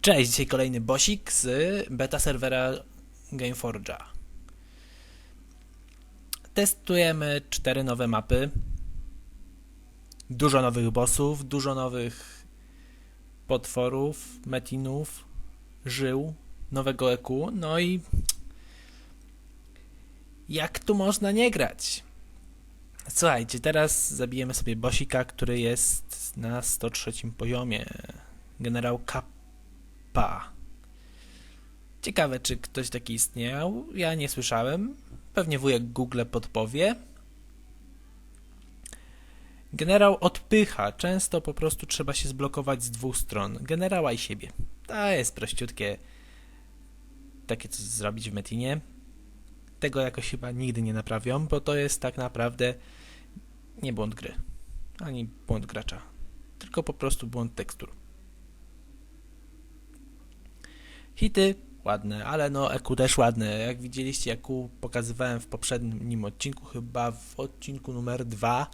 Cześć, dzisiaj kolejny bosik z beta serwera Gameforge'a. Testujemy cztery nowe mapy. Dużo nowych bossów, dużo nowych potworów, metinów, żył, nowego EQ, no i jak tu można nie grać? Słuchajcie, teraz zabijemy sobie bosika, który jest na 103 poziomie. Generał Kappa. Ciekawe, czy ktoś taki istniał. Ja nie słyszałem. Pewnie wujek Google podpowie. Generał odpycha. Często po prostu trzeba się zblokować z dwóch stron. Generała i siebie. To jest prościutkie. Takie coś zrobić w Metinie. Tego jakoś chyba nigdy nie naprawią, bo to jest tak naprawdę nie błąd gry. Ani błąd gracza. Tylko po prostu błąd tekstur. Hity ładne, ale no EQ też ładne. Jak widzieliście, EQ pokazywałem w poprzednim odcinku, chyba w odcinku numer 2.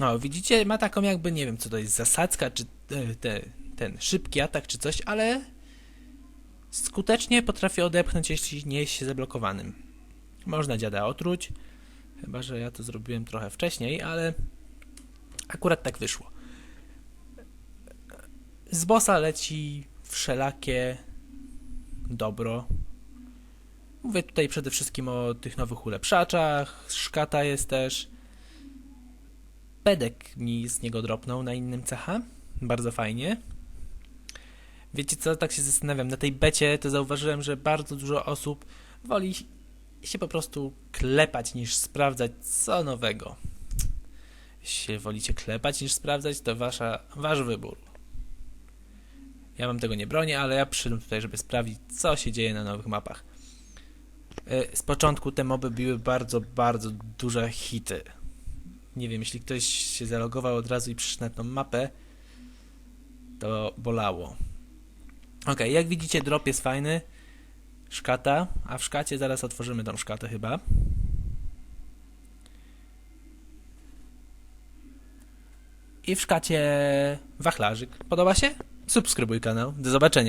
O, widzicie, ma taką jakby, nie wiem co to jest, zasadzka, czy e, te, ten szybki atak, czy coś, ale skutecznie potrafi odepchnąć, jeśli nie jest się zablokowanym. Można dziada otruć, chyba że ja to zrobiłem trochę wcześniej, ale akurat tak wyszło. Z bossa leci wszelakie dobro. Mówię tutaj przede wszystkim o tych nowych ulepszaczach, szkata jest też. Pedek mi z niego dropnął na innym cecha. Bardzo fajnie. Wiecie co, tak się zastanawiam, na tej becie to zauważyłem, że bardzo dużo osób woli się po prostu klepać niż sprawdzać co nowego. Jeśli wolicie klepać niż sprawdzać, to wasza, wasz wybór. Ja wam tego nie bronię, ale ja przyszedłem tutaj, żeby sprawdzić, co się dzieje na nowych mapach. E, Z początku te moby były bardzo, bardzo duże hity. Nie wiem, jeśli ktoś się zalogował od razu i przyszedł na tą mapę, to bolało. Ok, jak widzicie, drop jest fajny. Szkata, a w szkacie zaraz otworzymy tą szkatę chyba. I w szkacie wachlarzyk. Podoba się? Subskrybuj kanał. Do zobaczenia.